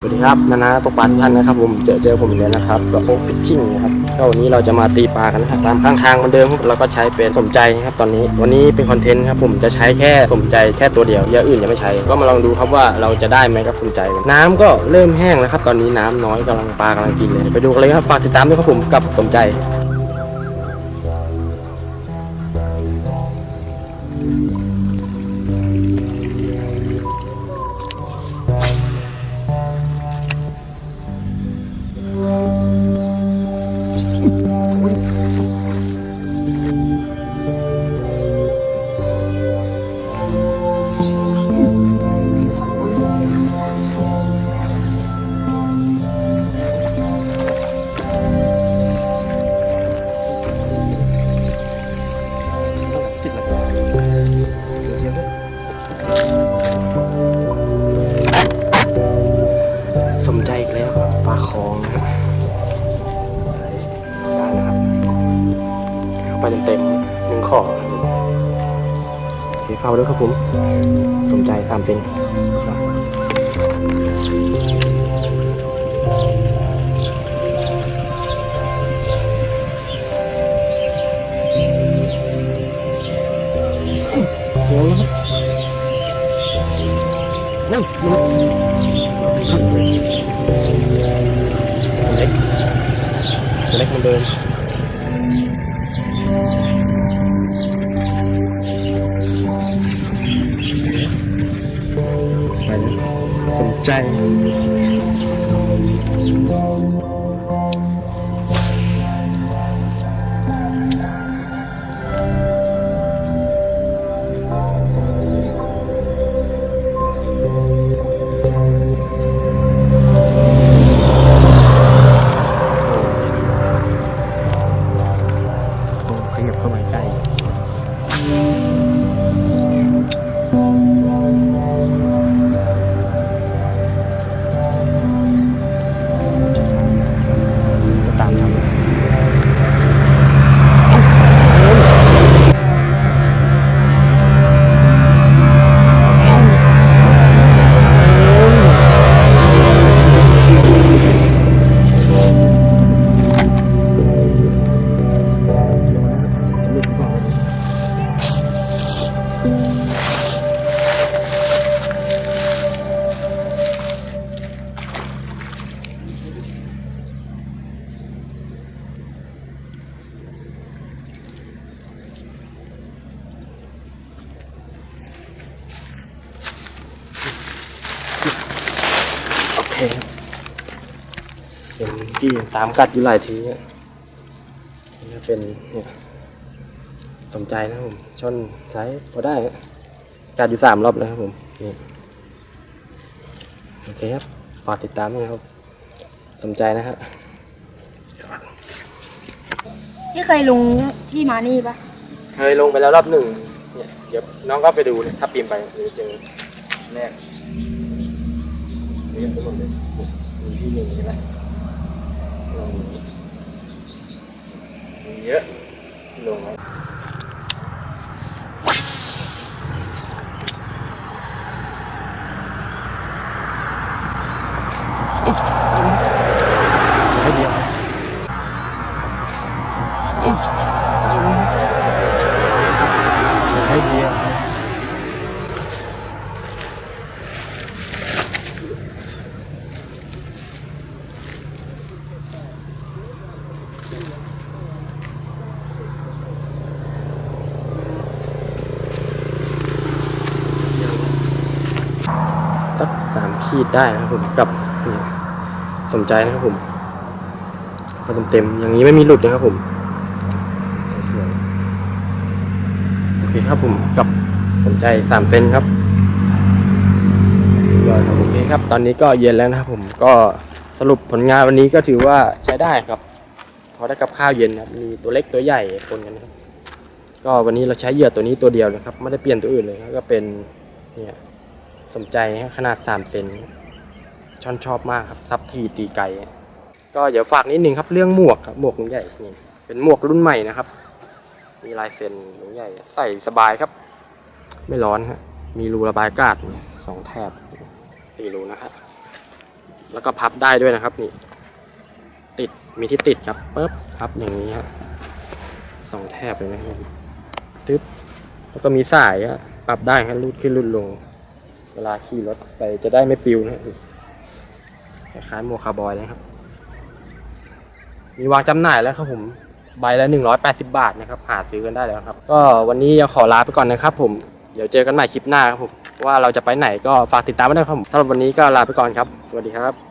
สวัสดีครับนานาตกปลาทุกท่านนะครับผมเจอเจอผมอีกแล้วนะครับกับโฟฟิชชิ่งนะครับก็วันนี้เราจะมาตีปลากันนะครับตามข้างทางเหมือนเดิมครับเราก็ใช้เป็นสมใจครับตอนนี้ วันนี้เป็นคอนเทนต์ครับผมจะใช้แค่สมใจแค่ตัวเดียวอย่างอื่นยังไม่ใช้ ก็มาลองดูครับว่าเราจะได้ไหมครับสมใจ น้ำก็เริ่มแห้งแล้วครับตอนนี้น้ำน้อยกำลังปลากำลังกินเลยไปดูกันเลยครับฝากติดตามด้วยครับผมกับสมใจ เต็มหนึ่งขอสีฟ้าด้วยครับผม สมใจสามเซนเดี๋ยวนะครับนั่นมันตัวเล็กเล็กมันเดิม ไปนะสนใจ ขยับเข้ามาใกล้ โอเคครับเป็นกี้ตามกัดอยู่หลายทีอะนี่ก็เป็นเนี่ยสนใจนะครับผมชนไซส์พอได้อะกัดอยู่สามรอบแล้วครับผมนี่โอเคครับฝากติดตามด้วยนะครับสนใจนะครับที่เคยลงที่มานี่ปะเคยลงไปแล้วรอบหนึ่งเนี่ยเดี๋ยวน้องก็ไปดูเลยถ้าปีนไปเดี๋ยวเจอแรก เรียนไปหมดเลยมีที่หนึ่งใช่ไหมลงนี้มีเยอะลงไว้ให้เดียวให้เดียว สักสามขีดได้นะครับผมกับสนใจนะครับผมพอเต็มๆอย่างนี้ไม่มีหลุดนะครับผมสวยๆโอเคครับผมกับสนใจสามเซนครับสุดยอดครับโอเคครับ ตอนนี้ก็เย็นแล้วนะครับผมก็สรุปผลงานวันนี้ก็ถือว่าใช้ได้ครับ พอได้กับข้าวเย็นนะครับ มีตัวเล็กตัวใหญ่ปนกันครับ ก็วันนี้เราใช้เหยื่อตัวนี้ตัวเดียวนะครับ ไม่ได้เปลี่ยนตัวอื่นเลยก็เป็นเนี่ยสนใจขนาด3เซนช่อนชอบมากครับซับทีตีไกลก็เดี๋ยวฝากนิดนึงครับเรื่องหมวกครับหมวกลุงใหญ่นี่เป็นหมวกรุ่นใหม่นะครับ มีลายเซ็นลุงใหญ่ ใส่สบายครับ ไม่ร้อนฮะมีรูระบายอากาศสองแถบสี่รูนะครับแล้วก็พับได้ด้วยนะครับนี่ ติดมีที่ติดครับปึ๊บพับอย่างนี้ฮะสองแถบเลยนะครับผมตึ๊บแล้วก็มีสายอะปรับได้ครับรูดขึ้นรูดลง เวลาขี่รถไปจะได้ไม่ปิวนะครับคล้ายๆหมคาบอยนะครับ มีวางจำหน่ายแล้วครับผมใบละ 180 บาทนะครับ หาซื้อกันได้แล้วครับ ก็วันนี้ขอลาไปก่อนนะครับผม เดี๋ยวเจอกันใหม่คลิปหน้าครับผม ว่าเราจะไปไหนก็ฝากติดตามไว้ด้วยครับผมสำหรับวันนี้ก็ลาไปก่อนครับ สวัสดีครับ